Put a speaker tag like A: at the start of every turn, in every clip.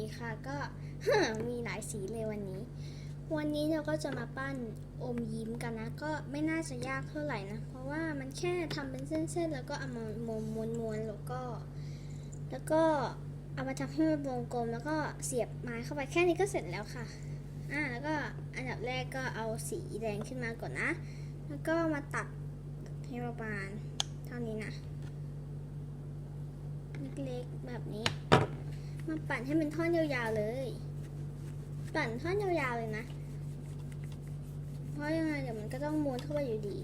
A: ดีค่ะก็มีหลายสีเลยวันนี้ วันนี้เราก็จะมาปั้นอมยิ้มกันนะ ก็ไม่น่าจะยากเท่าไหร่นะ เพราะว่ามันแค่ทำเป็นเส้นๆ แล้วก็เอามาม้วนม้วนๆแล้วก็ แล้วก็เอามาทำให้มันวงกลม แล้วก็เสียบไม้เข้าไปแค่นี้ก็เสร็จแล้วค่ะอ่าแล้วก็อันดับแรกก็เอาสีแดงขึ้นมาก่อนนะ แล้วก็มาตัดให้ประมาณเท่านี้นะเล็กๆแบบนี้ มาปั่นให้เป็นท่อนยาวๆเลย ปั่นท่อนยาวๆเลยนะ เพราะยังไงเดี๋ยวมันก็ต้องม้วนเข้าไปอยู่ดี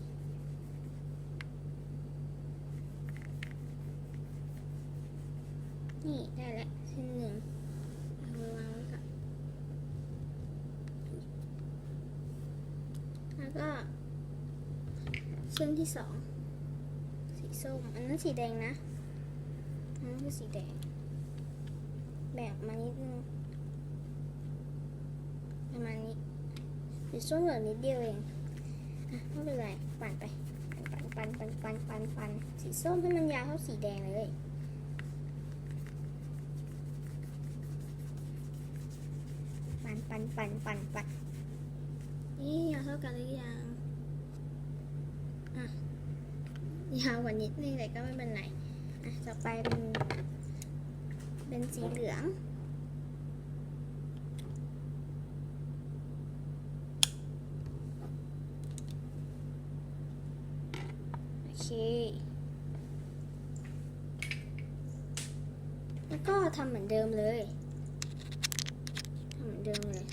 A: นี่ได้แล้วเส้นหนึ่งเอาไปวางไว้ก่อนแล้วก็เส้นที่สองสีส้มอันนั้นสีแดงนะอันนั้นคือสีแดง บ่งมานิดนึงประมาณนี้สีส้มเหลือนิดเดียวเองไม่เป็นไรปั่นไป ปั่นปั่นปั่นปั่นปั่นปั่นสีส้มให้มันยาวเท่าสีแดงเลยปั่นปั่นปั่นปั่นปั่นนี่ยาวเท่ากันหรือยังอะยาวกว่านิดนึงแต่ก็ไม่เป็นไรอะต่อไปเป็น เป็นสีเหลือง โอเค แล้วก็ทำเหมือนเดิมเลยทำเหมือนเดิมเลย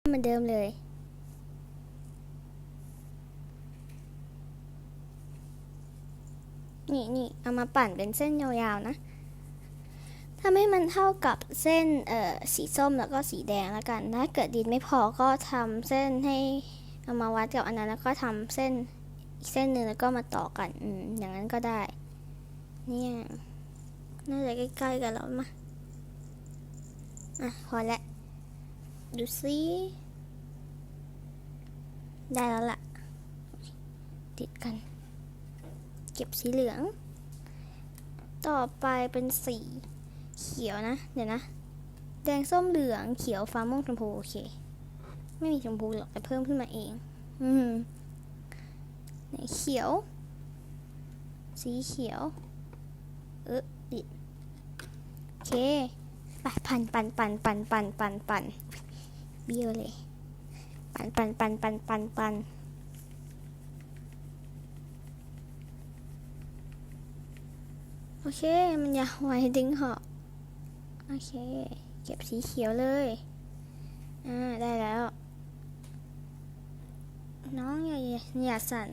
A: ทำเหมือนเดิมเลย นี่นี่เอามาปั่นเป็นเส้นยาวๆนะทำให้มันเท่ากับเส้นเอ่อสีส้มแล้วก็สีแดงแล้วกัน ถ้าเกิดดินไม่พอก็ทำเส้นให้เอามาวัดกับอันนั้นแล้วก็ทำเส้นอีกเส้นหนึ่งแล้วก็มาต่อกันอืมอย่างนั้นก็ได้ เนี่ยน่าจะใกล้ๆกันแล้วมาอะพอและดูซิได้แล้วล่ะ ติดกัน เก็บสีเหลือง ต่อไปเป็นสีเขียวนะ เดี๋ยวนะ แดงส้มเหลืองเขียวฟ้าม่วงชมพูโอเค ไม่มีชมพูหรอกแต่เพิ่มขึ้นมาเอง อืมเขียว สีเขียว เออดิโอเคไปปันปันปันปันปันปันปันเบี้ยวเลย ปันปันปันปันปันปันโอ เค มันยาวไว้ดึงเหาะโอเค เก็บสีเขียวเลย อ่า ได้แล้ว น้องอย่าอย่าสั่น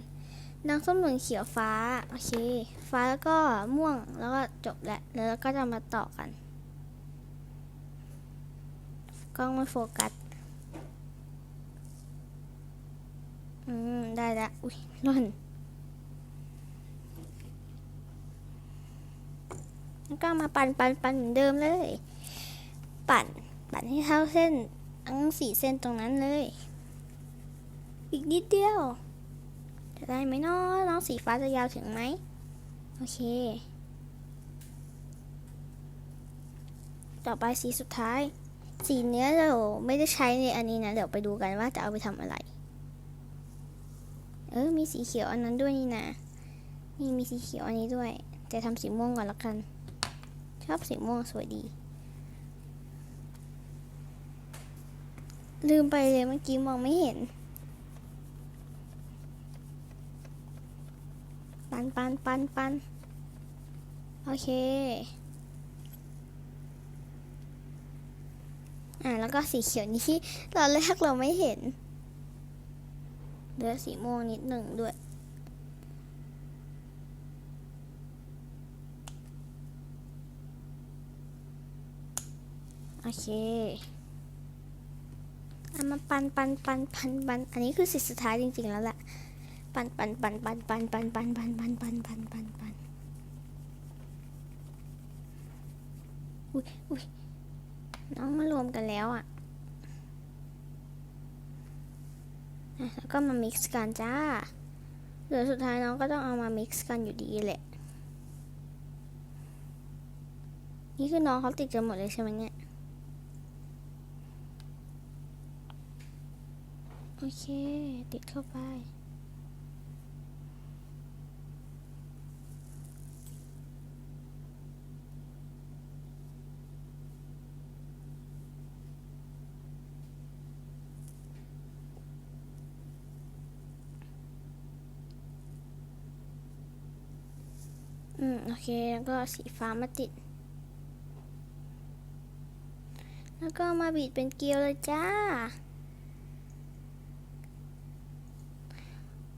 A: น้องส้มเหลืองเขียวฟ้า โอเค ฟ้าแล้วก็ม่วง แล้วก็จบแล้วแล้วก็จะมาต่อกัน กล้องไม่โฟกัส อืม ได้แล้วอุ้ยล่น แล้วก็มาปั่นปั่นปั่นเหมือนเดิมเลย ปั่นปั่นให้เท่าเส้นทั้งสี่เส้นตรงนั้นเลย อีกนิดเดียว จะได้ไหมนาะน้องสีฟ้าจะยาวถึงไหมโอเค ต่อไปสีสุดท้าย สีเนื้อเราไม่ได้ใช้ในอันนี้นะ เดี๋ยวไปดูกันว่าจะเอาไปทำอะไร เออ มีสีเขียวอันนั้นด้วยนี่นะ นี่มีสีเขียวอันนี้ด้วย แต่ทำสีม่วงก่อนละกัน ชอบสีม่วงสวยดี ลืมไปเลยเมื่อกี้มองไม่เห็น ปันปันปันปันโอเค อ่าแล้วก็สีเขียวนี่ที่ตอนแรกเราไม่เห็นเหลือสีม่วงนิดหนึ่งด้วย โอเคเอามาปันปันปันปันปันอันนี้คือสิทธิสุดท้ายจริงๆแล้วแหละปันปันปันปันปันปันปันปันปันปันปันปันปันอุ้ยอุ้ยน้องมารวมกันแล้วอะแล้วก็มา mix กันจ้าเเหลือสุดท้ายน้องก็ต้องเอามา mix กันอยู่ดีแหละ นี่คือน้องเขาติดกันหมดเลยใช่ไหมเนี่ย อเค ติดเข้าไป อืม โอเค แล้วก็สีฟ้ามาติด แล้วก็มาบีดเป็นเกลียวเลยจ้า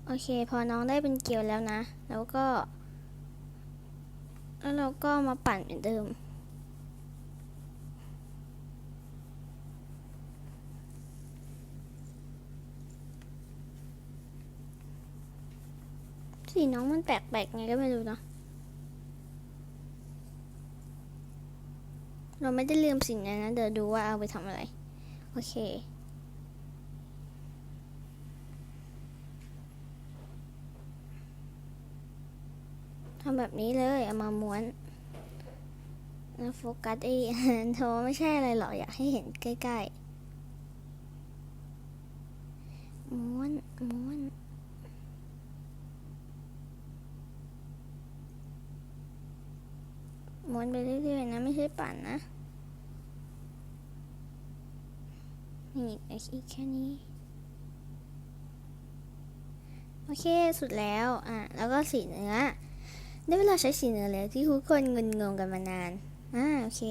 A: โอเค พอน้องได้เป็นเกลียวแล้วนะ แล้วก็ แล้วเราก็มาปั่นเหมือนเดิม สีน้องมันแปลกๆไงก็ไม่รู้เนาะเราไม่ได้ลืมสิ่งนั้นนะเดี๋ยวดูว่าเอาไปทำอะไร โอเคำแบบนี้เลยเอามาม้วนแล้วโฟกัสไอ้โทไม่ใช่อะไรหรอกอยากให้เห็นใกล้ๆ ม้วนม้วนม้วนไปเรื่อยๆนะ ไม่ใช่ปั่นนะนี่อีกแค่นี้ โอเค สุดแล้ว อะ แล้วก็สีเนื้อ ได้เวลาใช้สีเนื้อแล้วที่ทุกคนงนงงกันมานาน อ่าโอเค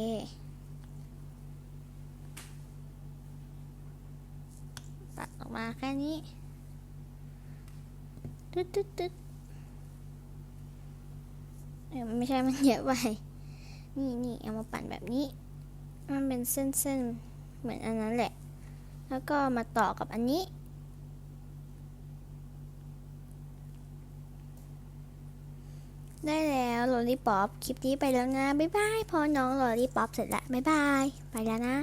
A: ตัดออกมาแค่นี้ ตึ๊ดตึ๊ดตึ๊ดเอ้ยไม่ใช่มันเยอะไป นี่นี่เอามาปั่นแบบนี้ มันเป็นเส้นๆ เหมือนอันนั้นแหละ แล้วก็มาต่อกับอันนี้ ได้แล้วโรลลี่ป๊อปคลิปนี้ไปแล้วนะ บ๊ายบาย พอน้องโรลลี่ป๊อปเสร็จแล้วบ๊ายบาย ไปแล้วนะ